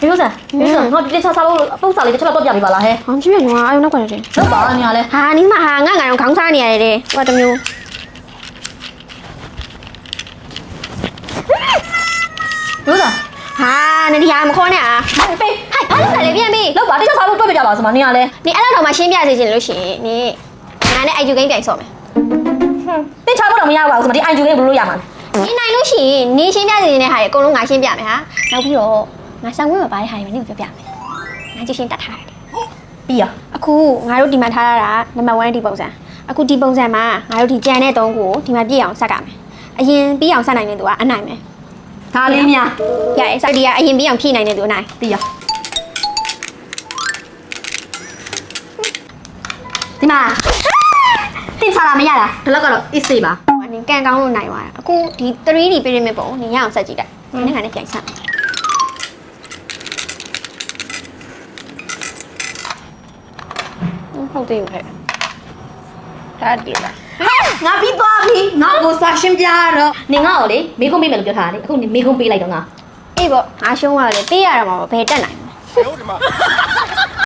ဒီလိုစားဒီလိုစားငါဒီလေးစားစားလို့ပုတ်စားလေးတစ်ချက်တော့ပြပြပေးပါလားဟဲ့။ဟောပြပြညီမအာယုံနောက်ကွက်ရတယ်လောက်ပါလားညာလဲ။ဟာနီးမဟာငါငါရောခေါင်းစားနေရတယ်တဲ့။ဟိုကတစ်မျိုးဒီလိုစား။ဟာနေဒီဟာမခေါ်နဲ့အာ။ဟဲ့ပေးဟဲ့ဘာလို့လဲလေပြန်ပြီလောက်ပါတစ်ချက်စားလို့ပြပြပါစမညာလဲ။နေအဲ့လောက်တော့မှရှင်းပြစေချင်လို့ရှိရင်နေငါနဲ့ IQ game ပြိုင်ဆော့မယ်။တင်ချဖို့တော့မရပါဘူးစမဒီ IU လေးဘယ်လိုလုပ်ရမှာလဲ နေနိုင်လို့ရှိရင်နေရှင်းပြစေချင်တဲ့ဟာတွေအကုန်လုံးငါရှင်းပြမယ်ဟာ။နောက်ပြီးတော့ငါဆောင်ဝဲမှာပါတဲ့ဟာတွေမင်းကိုပြောပြမယ်။ငါကြည့်ရှင်းတတ်ထားတယ်ပြီးရအခုငါတို့ဒီမှာထားရတာနံပါတ်1ဒီပုံစံအခုဒီပုံစံမှာငါတို့ဒီကြံတဲ့တုံးကိုဒီမှာပြည့်အောင်ဆက်ကမယ်အရင်ပြီးအောင်ဆက်နိုင်တဲ့သူကအနိုင်မယ်ဒါလေးများရရဲ့စက်ဒီကအရင်ပြီးအောင်ဖြည့်နိုင်တဲ့သူအနိုင်ပြီးရဒီမှာတစ်ခြားလာမရတာဒီလောက်ကတော့ is ပါနင် ကန်ကောင်းလို့နိုင်သွားတာအခုဒီ 3D pyramid ပုံကိုနင်ရအောင်ဆက်ကြည့်လိုက်နင်ကလည်းပြန်ဆက်ဟုတ်တယ်ဟဲ့ဒါတည်းလားငါပြီးသွားပြီငါကိုစာရှင်းပြတော့နင်ငါ့ကိုလေမေကုန်းပေးမယ်လို့ပြောထားတယ်အခုနင်မေကုန်းပေးလိုက်တော့ငါအေးပေါ့ငါရှုံးသွားတယ်ပေးရတာမှာဘယ်တက်နိုင်မလဲ